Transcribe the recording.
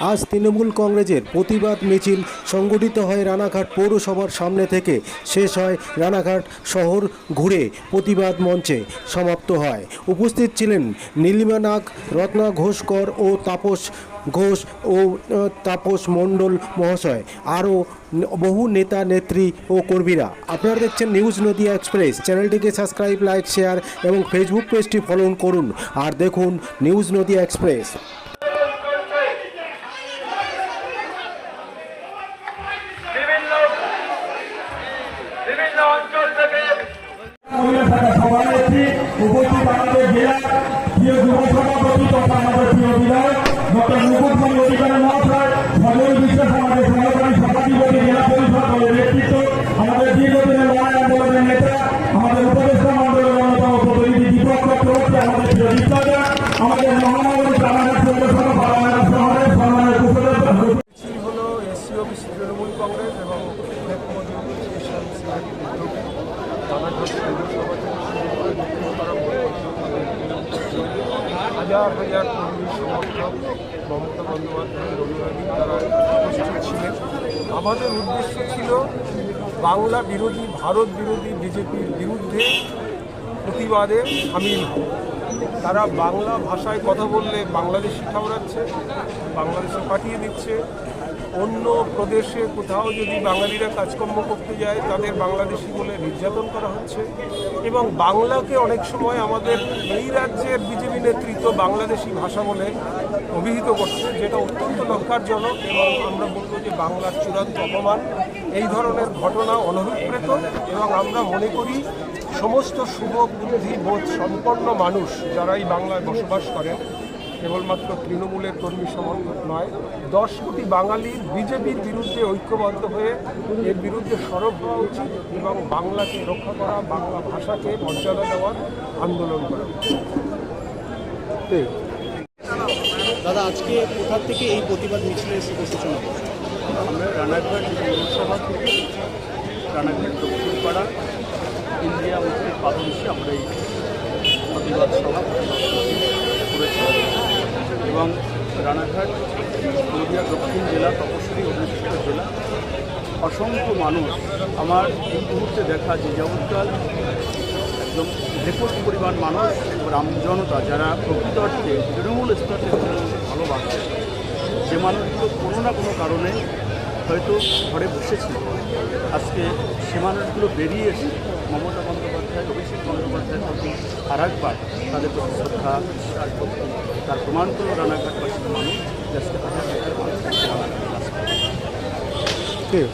আজ তৃণমূল কংগ্রেসের প্রতিবাদ মিছিল সংগঠিত হয় রানাঘাট পৌরসভার সামনে থেকে। শেষ হয় রানাঘাট শহর ঘুরে প্রতিবাদ মঞ্চে সমাপ্ত হয়। উপস্থিত ছিলেন নীলিমা নাগ, রত্না ঘোষকর ও তাপস ঘোষ ও তাপস মণ্ডল মহাশয়। আরও বহু নেতা, নেত্রী ও কর্মীরা। আপনারা দেখছেন নিউজ নদিয়া এক্সপ্রেস। চ্যানেলটিকে সাবস্ক্রাইব, লাইক, শেয়ার এবং ফেসবুক পেজটি ফলো করুন। আর দেখুন নিউজ নদিয়া এক্সপ্রেস। অঞ্চল থেকে সভানেত্রী উপস্থিত আমাদের জেলা প্রিয় যুব সভাপতি তথা আমাদের প্রিয় বিধায়ক ডক্টর মুকুটমণি অধিকারী মহাশয় সজল বিশ্বাস আমাদের সহকারী সভাধিপতি জেলা পরিষদ দলের নেতৃত্ব আমাদের দীর্ঘদিনের লড়াই আন্দোলনের নেতা আমাদের উপদেষ্টা মন্ডলের অন্যতম প্রতিনিধি দীপক চক্রবর্তী আমাদের প্রিয় বিদ্যালয় আমাদের মহানগরী রানাঘাট পৌরসভা বারানাঘাট শহরের সম্মানের উপদেষ্টা হলো এসসি তৃণমূল কংগ্রেস এবং নেতৃত্ব স্পেশাল সিআইডি উদ্যোগে রানাঘাট পৌরসভা থেকে শুরু করে দক্ষিণপাড়া মোড় পর্যন্ত হাজার হাজার কর্মী সমর্থক মমতা বন্দ্যোপাধ্যায় রঘুরানী তারা উপস্থিত ছিলেন। আমাদের উদ্দেশ্য ছিল বাংলা বিরোধী, ভারত বিরোধী, বিজেপির বিরুদ্ধে প্রতিবাদে সামিল তারা বাংলা ভাষায় কথা বললে বাংলাদেশ বাংলাদেশি ঠাউরাচ্ছে বাংলাদেশে পাঠিয়ে দিচ্ছে। অন্য প্রদেশে কোথাও যদি বাঙালিরা কাজকর্ম করতে যায়, তাদের বাংলাদেশি বলে নির্যাতন করা হচ্ছে। এবং বাংলাকে অনেক সময় আমাদের এই রাজ্যের বিজেপি নেতৃত্ব বাংলাদেশি ভাষা বলে অভিহিত করছে, যেটা অত্যন্ত লঙ্কারজনক এবং আমরা বলব যে বাংলার চূড়ান্ত অপমান। এই ধরনের ঘটনা অনভিপ্রেত এবং আমরা মনে করি সমস্ত শুভ বুদ্ধি বোধ সম্পন্ন মানুষ যারা এই বাংলায় বসবাস করেন কেবলমাত্র তৃণমূলের কর্মী সমর্থক নয় দশ কোটি বাঙালির বিজেপির বিরুদ্ধে ঐক্যবদ্ধ হয়ে এর বিরুদ্ধে সরব হওয়া উচিত এবং বাংলাকে রক্ষা করা বাংলা ভাষাকে মর্যাদা দেওয়ার আন্দোলন করা। উচিত দাদা আজকে কোথা থেকে এই প্রতিবাদ মিছিলের শুভ সূচনা আমরা রানাঘাট পৌরসভা থেকে রানাঘাট দক্ষিণপাড়া ইন্ডিয়া আমরা এই প্রতিবাদ সভা করেছি। এবং রানাঘাট নদিয়া দক্ষিণ জেলা, তপস্বী অধিষ্ঠিত জেলা। অসংখ্য মানুষ আমার এই মুহূর্তে দেখা যে যাবৎকাল একদম রেকর্ড পরিমাণ মানুষ গ্রাম জনতা যারা প্রকৃত অর্থে তৃণমূল স্তরে তৃণমূলকে ভালোবাসে যে মানুষগুলো কোনো না কোনো কারণে হয়তো ঘরে বসেছিল। আজকে সে মানুষগুলো বেরিয়ে এসে মমতা বন্দ্যোপাধ্যায় অভিষেক বন্দ্যোপাধ্যায়ের প্রতি আর একবার তাদের প্রতি শ্রদ্ধা বিশ্বাস ভক্তি তার প্রমাণ করল রানাঘাটবাসীর মানুষ, দেশকে হাজার হাজার মানুষ রানাঘাটে ঠিক।